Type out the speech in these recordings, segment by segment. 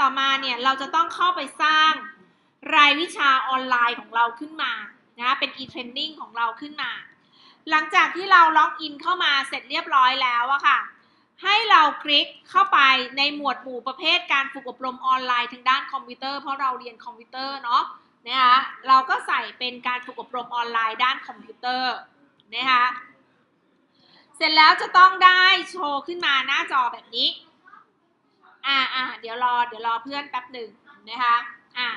ต่อมาเนี่ยเราจะต้องเข้าไปสร้างรายวิชาออนไลน์ของเราขึ้นมานะเป็น e-training ของเราขึ้นมา หลังจากที่เราล็อกอินเข้ามาเสร็จเรียบร้อยแล้วอะค่ะ ให้เราคลิกเข้าไปในหมวดหมู่ประเภทการฝึกอบรมออนไลน์ทางด้านคอมพิวเตอร์เพราะเราเรียนคอมพิวเตอร์เนาะนะคะเราก็ใส่เป็นการฝึกอบรมออนไลน์ด้านคอมพิวเตอร์นะคะเสร็จแล้วจะต้องได้โชว์ขึ้นมาหน้าจอแบบนี้ อ่าอ่าเดี๋ยวรอเดี๋ยวรอเพื่อนแป๊บหนึ่งนะคะอ่า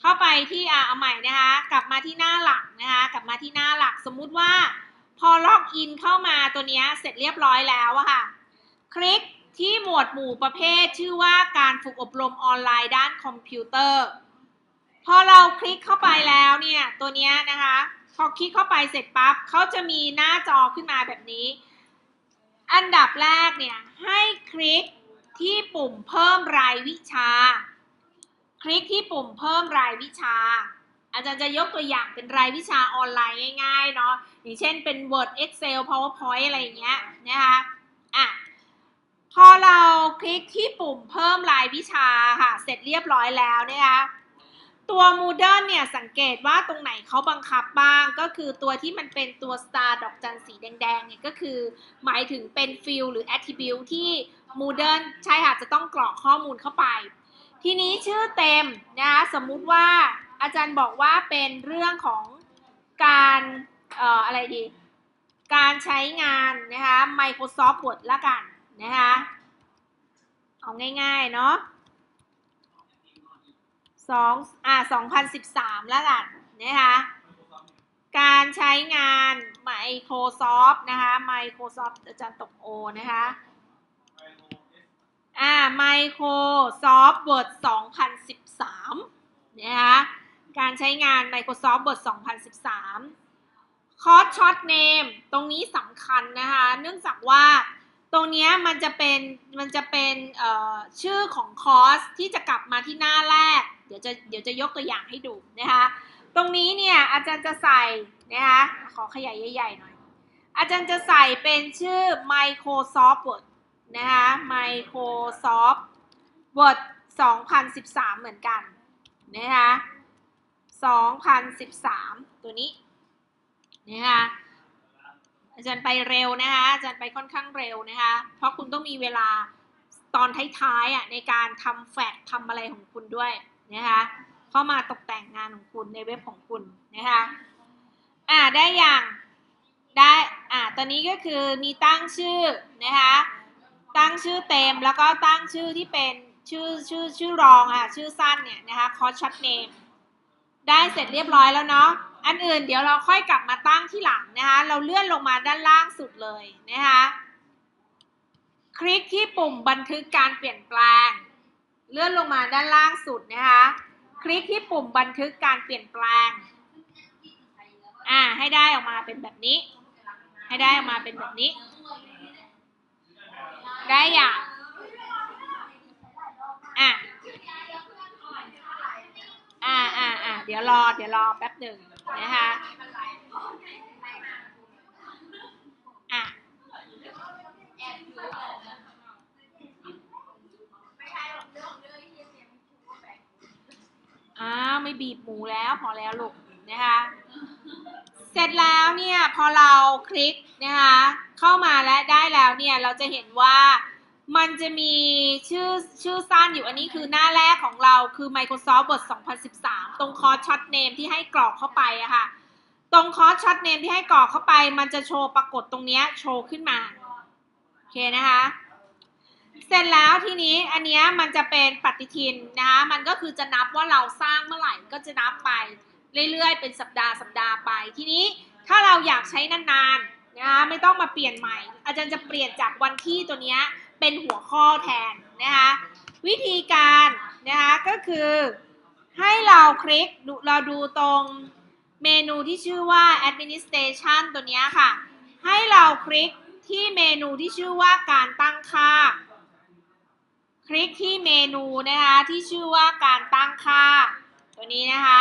เข้าไปที่อ่าเอาใหม่นะคะ กลับมาที่หน้าหลักนะคะ กลับมาที่หน้าหลักสมมุติว่า พอล็อกอินเข้ามาตัวเนี้ยเสร็จเรียบร้อยแล้วอะค่ะ คลิกที่หมวดหมู่ประเภทชื่อว่าการฝึกอบรมออนไลน์ด้านคอมพิวเตอร์ พอเราคลิกเข้าไปแล้วเนี่ยตัวเนี้ยนะคะพอคลิกเข้าไปเสร็จปั๊บเขาจะมีหน้าจอขึ้นมาแบบนี้ อันดับแรกเนี่ยให้คลิก ที่ปุ่มเพิ่มรายวิชา คลิกที่ปุ่มเพิ่มรายวิชา อาจารย์จะยกตัวอย่างเป็นรายวิชาออนไลน์ง่ายๆเนาะอย่างเช่นเป็น Word Excel PowerPoint อะไรอย่างเงี้ยนะคะอะพอเราคลิกที่ปุ่มเพิ่มรายวิชาค่ะ เสร็จเรียบร้อยแล้วเนะคะ ตัว Moodle เนี่ยสังเกตว่าตรงไหนเขาบังคับบ้างก็คือตัวที่มันเป็นตัว star ดอกจันสีแดงๆเนี่ยก็คือ หมายถึงเป็นฟิลหรือ attribute ที่ Moodle ใช่ค่ะจะต้องกรอกข้อมูลเข้าไป ทีนี้ชื่อเต็มนะคะสมมุติว่าอาจารย์บอกว่าเป็นเรื่องของการเอ่ออะไรดี การใช้งานนะคะ Microsoft Word ละกันนะคะ เอาง่ายๆเนาะ สองอ่าสองพันสิบสามและกันนะคะการใช้งาน Microsoft นะคะ Microsoft อาจารย์ตกโอนะคะอ่า Microsoft Word 2013นะคะการใช้งาน Microsoft Word 2013คอร์สช็อตเนมตรงนี้สำคัญนะคะ เนื่องจากว่าตรงนี้มันจะเป็นมันจะเป็นชื่อของคอร์สที่จะกลับมาที่หน้าแรก เดี๋ยวจะเดี๋ยวจะยกตัวอย่างให้ดูนะคะ ตรงนี้เนี่ยอาจารย์จะใส่นะคะขอขยายใหญ่ๆหน่อย อาจารย์จะใส่เป็นชื่อ Microsoft Word นะคะ Microsoft Word 2013 เหมือนกันนะคะ2013 ตัวนี้นะคะอาจารย์ไปเร็วนะคะอาจารย์ไปค่อนข้างเร็วนะคะเพราะคุณต้องมีเวลาตอนท้ายๆอะในการทำแฟกทำอะไรของคุณด้วย นะคะเข้ามาตกแต่งงานของคุณในเว็บของคุณนะคะอ่าได้อย่างได้อ่าตอนนี้ก็คือมีตั้งชื่อนะคะตั้งชื่อเต็มแล้วก็ตั้งชื่อที่เป็นชื่อชื่อชื่อรองอะชื่อสั้นเนี่ยนะคะคอร์สช็อตเนมได้เสร็จเรียบร้อยแล้วเนาะอันอื่นเดี๋ยวเราค่อยกลับมาตั้งที่หลังนะคะ เราเลื่อนลงมาด้านล่างสุดเลยนะคะ คลิกที่ปุ่มบันทึกการเปลี่ยนแปลง เลื่อนลงมาด้านล่างสุดนะคะ คลิกที่ปุ่มบันทึกการเปลี่ยนแปลง อ่า ให้ได้ออกมาเป็นแบบนี้ ให้ได้ออกมาเป็นแบบนี้ ได้อย่างอะอ่าอ่าอ่าเดี๋ยวรอ เดี๋ยวรอแป๊บหนึ่งนะคะอะ อ้าว ไม่บีบหมูแล้วพอแล้วลูกนะคะเสร็จแล้วเนี่ยพอเราคลิกนะคะเข้ามาและได้แล้วเนี่ยเราจะเห็นว่ามันจะมีชื่อชื่อสั้นอยู่อันนี้คือหน้าแรกของเราคือ Microsoft Word 2013 ตรงคอร์สช็อตเนมที่ให้กรอกเข้าไปอะค่ะ ตรงคอร์สช็อตเนมที่ให้กรอกเข้าไป มันจะโชว์ปรากฏตรงนี้โชว์ขึ้นมา โอเคนะคะ เสร็จแล้วทีนี้อันนี้มันจะเป็นปฏิทินนะคะมันก็คือจะนับว่าเราสร้างเมื่อไหร่ก็จะนับไปเรื่อยๆ เป็นสัปดาห์สัปดาห์ไป ทีนี้ถ้าเราอยากใช้นานๆนะคะไม่ต้องมาเปลี่ยนใหม่ อาจารย์จะเปลี่ยนจากวันที่ตัวนี้เป็นหัวข้อแทนนะคะวิธีการนะคะก็คือให้เราคลิกเราดูตรงเมนูที่ชื่อว่า administration ตัวนี้ค่ะ ให้เราคลิกที่เมนูที่ชื่อว่าการตั้งค่า คลิกที่เมนูนะคะที่ชื่อว่าการตั้งค่า ตัวนี้นะคะ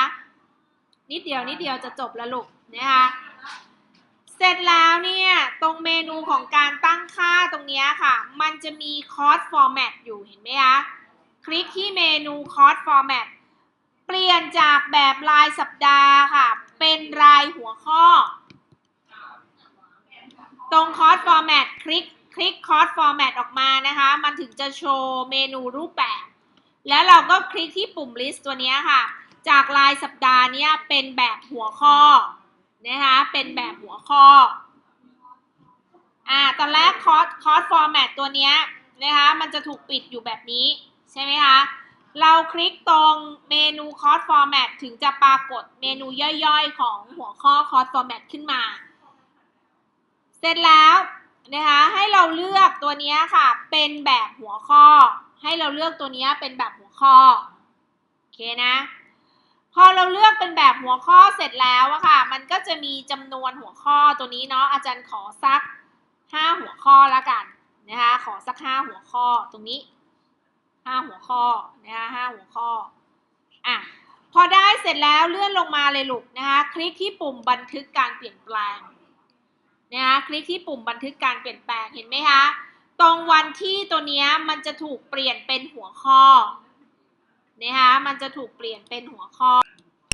นิดเดียวนิดเดียวจะจบแล้วลูกนะคะเสร็จแล้วเนี่ยตรงเมนูของการตั้งค่าตรงนี้ค่ะ มันจะมีคอร์สฟอร์แมตอยู่เห็นไหมคะคลิกที่เมนู Course Format เปลี่ยนจากแบบรายสัปดาห์ค่ะ เป็นรายหัวข้อ ตรง Course Format คลิก คลิก Course Format ออกมานะคะ มันถึงจะโชว์เมนูรูปแบบ แล้วเราก็คลิกที่ปุ่ม list ตัวนี้ค่ะ จากรายสัปดาห์เนี้ยเป็นแบบหัวข้อนะคะ เป็นแบบหัวข้ออ่าตอนแรกคอร์สคอร์สฟอร์แมตตัวเนี้ยนะคะ มันจะถูกปิดอยู่แบบนี้ ใช่ไหมคะ เราคลิกตรงเมนูคอร์สฟอร์แมตถึงจะปรากฏเมนูย่อยๆ ของหัวข้อคอร์สฟอร์แมตขึ้นมา เสร็จแล้ว นะคะให้เราเลือกตัวนี้ค่ะ เป็นแบบหัวข้อ ให้เราเลือกตัวนี้เป็นแบบหัวข้อโอเคนะพอเราเลือกเป็นแบบหัวข้อเสร็จแล้วอะค่ะ มันก็จะมีจำนวนหัวข้อตัวนี้เนาะอาจารย์ขอสักห้าหัวข้อล้วกันนะคะขอสักห้าหัวข้อตรงนี้ห้าหัวข้อนะคะห้าหัวข้ออะพอได้เสร็จแล้วเลื่อนลงมาเลยลูกนะคะ คลิกที่ปุ่มบันทึกการเปลี่ยนแปลง นะคะคลิกที่ปุ่มบันทึกการเปลี่ยนแปลงเห็นไหมคะตรงวันที่ตัวนี้มันจะถูกเปลี่ยนเป็นหัวข้อนะคะมันจะถูกเปลี่ยนเป็นหัวข้อ